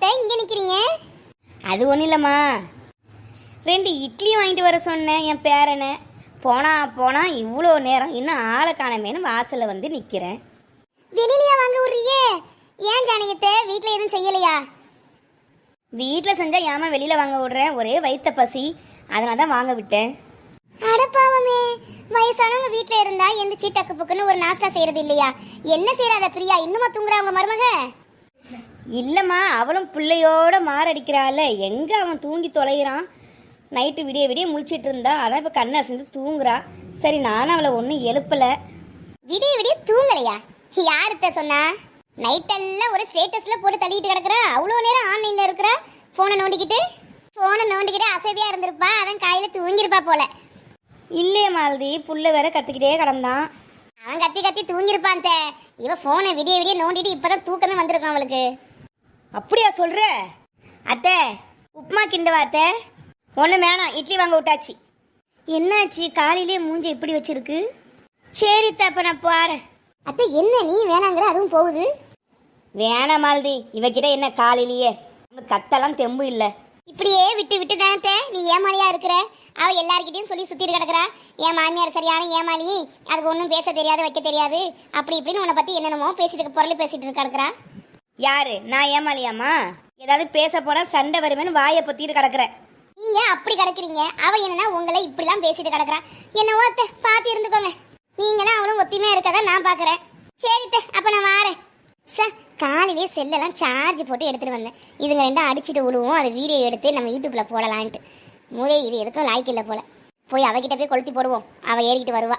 அத்தை இங்க நிக்கிறீங்க? அது ஒன்றும் இல்லைம்மா. ரெண்டு இட்லி வாங்கிட்டு வர சொன்னேன் என் பேரனை. போனா போனா இவ்வளோ நேரம் இன்னும் ஆளை காணமேனு வாசலில் வந்து நிற்கிறேன் வெளியிலயா வாங்க விடுறியே? ஏன் ஜானகத்தை வீட்ல எதுவும் செய்யலையா? வீட்டில் செஞ்சால் ஏமா வெளியில் வாங்க விடுறேன் ஒரே வயித்த பசி. அதனால தான் வாங்க விட்டேன். அடப்பாவமே வயசானவங்க வீட்ல இருந்தா எந்த சீட்டக்கு புக்குன்னு ஒரு நாஸ்டா செய்யறது இல்லையா? என்ன செய்யறாத பிரியா? இன்னுமா தூங்குறா உங்க மருமக? இல்லைம்மா அவளும் பிள்ளையோட மாரடிக்கிறாள் எங்கே அவன் தூங்கி தொலைகிறான்? நைட்டு விடிய விடிய முழிச்சிட்டு இருந்தா அதான் இப்போ கண்ணை அசைந்து தூங்குறா. சரி நானும் அவளை ஒன்றும் எழுப்பலை. விடிய விடிய தூங்கலையா? யாருத்த சொன்னா? நைட்டெல்லாம் ஒரு ஸ்டேட்டஸ்ல போட்டு தள்ளிட்டு கிடக்குறா? அவ்வளோ நேரம் ஆன்லைன்ல இருக்கிறா? போனை நோண்டிக்கிட்டு? போனை நோண்டிக்கிட்டே அசதியா இருந்திருப்பா. அதான் காலையில தூங்கிருப்பா போல. இல்லையே மாலதி புள்ள வேற கத்திக்கிட்டே கிடந்தான். அவன் கத்தி கத்தி தூங்கிருப்பான் தே. இவ போனை விடிய விடிய நோண்டிட்டு இப்பதான் தூக்கமே வந்திருக்கும் அவளுக்கு. அப்படியா சொல்ற? அத்தை உப்புமா கிண்டவா அத்தை? ஒன்றும் வேணாம் இட்லி வாங்க விட்டாச்சு. என்னாச்சு? காலையிலே மூஞ்ச இப்படி வச்சிருக்கு? சரி தப்ப நான் போறேன். அத்தை என்ன நீ வேணாங்கிற அதுவும் போகுது. வேணாம் மாலதி. இவகிட்ட என்ன காலையிலேயே? அவனுக்கு கத்தெல்லாம் தெம்பு இல்லை. இப்படியே விட்டு விட்டு தானே நீ ஏமாளியா இருக்கிற? அவ எல்லார்கிட்டயும் சொல்லி சுத்திட்டு கிடக்குறா. என் மாமியார் சரியான ஏமாளி அதுக்கு ஒன்றும் பேச தெரியாது வைக்க தெரியாது. அப்படி இப்படின்னு உன்னை பத்தி என்னென்னமோ பேசிட்டு பொருள் பேசிட்டு கிடக்குறா. யாரு? நான் ஏமாலியாமா ஏதாவது பேச போனா சண்டை வருமேன்னு வாயை பத்திட்டு கிடக்குறேன் நீங்க அப்படி கிடக்குறீங்க? அவ என்னன்னா உங்களை இப்படிலாம் பேசிட்டு கிடக்குறா. என்னவோ அத்தை பார்த்து இருந்துக்கோங்க. நீங்களும் அவளும் ஒத்தியுமே இருக்கதா நான் பாக்குறேன். சரி அத்தை, அப்ப நான் வாரேன். சார் காலையிலே செல்லெல்லாம் சார்ஜ் போட்டு எடுத்துட்டு வந்தேன். இதுங்க ரெண்டும் அடிச்சுட்டு விழுவும் அதை வீடியோ எடுத்து நம்ம யூடியூப்ல போடலான்ட்டு. மூதே இது எதுக்கும் லாய்க்கு இல்லை போல. போய் அவகிட்ட போய் கொளுத்தி போடுவோம். அவ ஏறிக்கிட்டு வருவா.